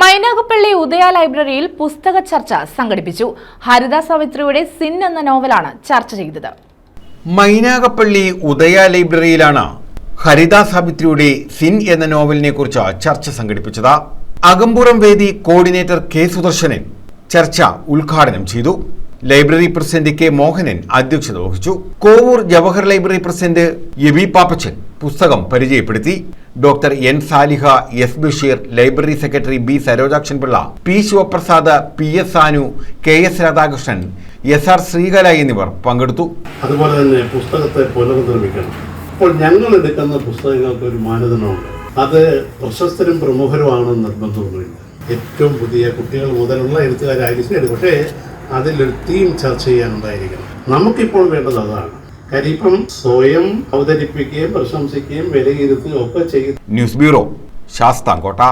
മൈനാഗപ്പള്ളി ഉദയ ലൈബ്രറിയിൽ പുസ്തക ചർച്ച സംഘടിപ്പിച്ചു. ഹരിത സവിത്രിയുടെ സിൻ എന്ന നോവലാണ് ചർച്ച ചെയ്തത്. മൈനാഗപ്പള്ളി ഉദയ ലൈബ്രറിയിലാണ് ഹരിത സാവിത്രിയുടെ സിൻ എന്ന നോവലിനെ കുറിച്ച് ചർച്ച സംഘടിപ്പിച്ചത്. അകമ്പുറം വേദി കോർഡിനേറ്റർ കെ സുദർശനൻ ചർച്ച ഉദ്ഘാടനം ചെയ്തു. ലൈബ്രറി പ്രസിഡന്റ് കെ മോഹനൻ അധ്യക്ഷത വഹിച്ചു. Kovoor Jawahar library president A V Pappachan പുസ്തകം പരിചയപ്പെടുത്തി. Doctor N Saliha S Basheer library secretary B Sarojakshan Pillai P Sivaprasad P S Sanu K S Radhakrishnan S R Sreekala എന്നിവർ പങ്കെടുത്തു. അതുപോലെ തന്നെ പുസ്തകത്തെ പുനർനിർമ്മിക്കണം. അപ്പോൾ ഞങ്ങൾ എടുക്കുന്ന പുസ്തകങ്ങൾക്ക് ഒരു മാനദണ്ഡമുണ്ട്. അത് പ്രശസ്തരും പ്രമുഖരുമാണെന്ന് നിർബന്ധമൊന്നുമില്ല ഏറ്റവും പുതിയ കുട്ടികൾ മുതലുള്ള എഴുത്തുകാരായിരിക്കും പക്ഷേ അതിലൊരു തീം ചർച്ച ചെയ്യാനുണ്ടായിരിക്കണം. നമുക്കിപ്പോൾ വേണ്ടത് അതാണ്. കാര്യം സ്വയം അവതരിപ്പിക്കുകയും പ്രശംസിക്കുകയും വിലയിരുത്തുകയും ഒക്കെ ചെയ്യും ന്യൂസ് ബ്യൂറോ ശാസ്താംകോട്ട.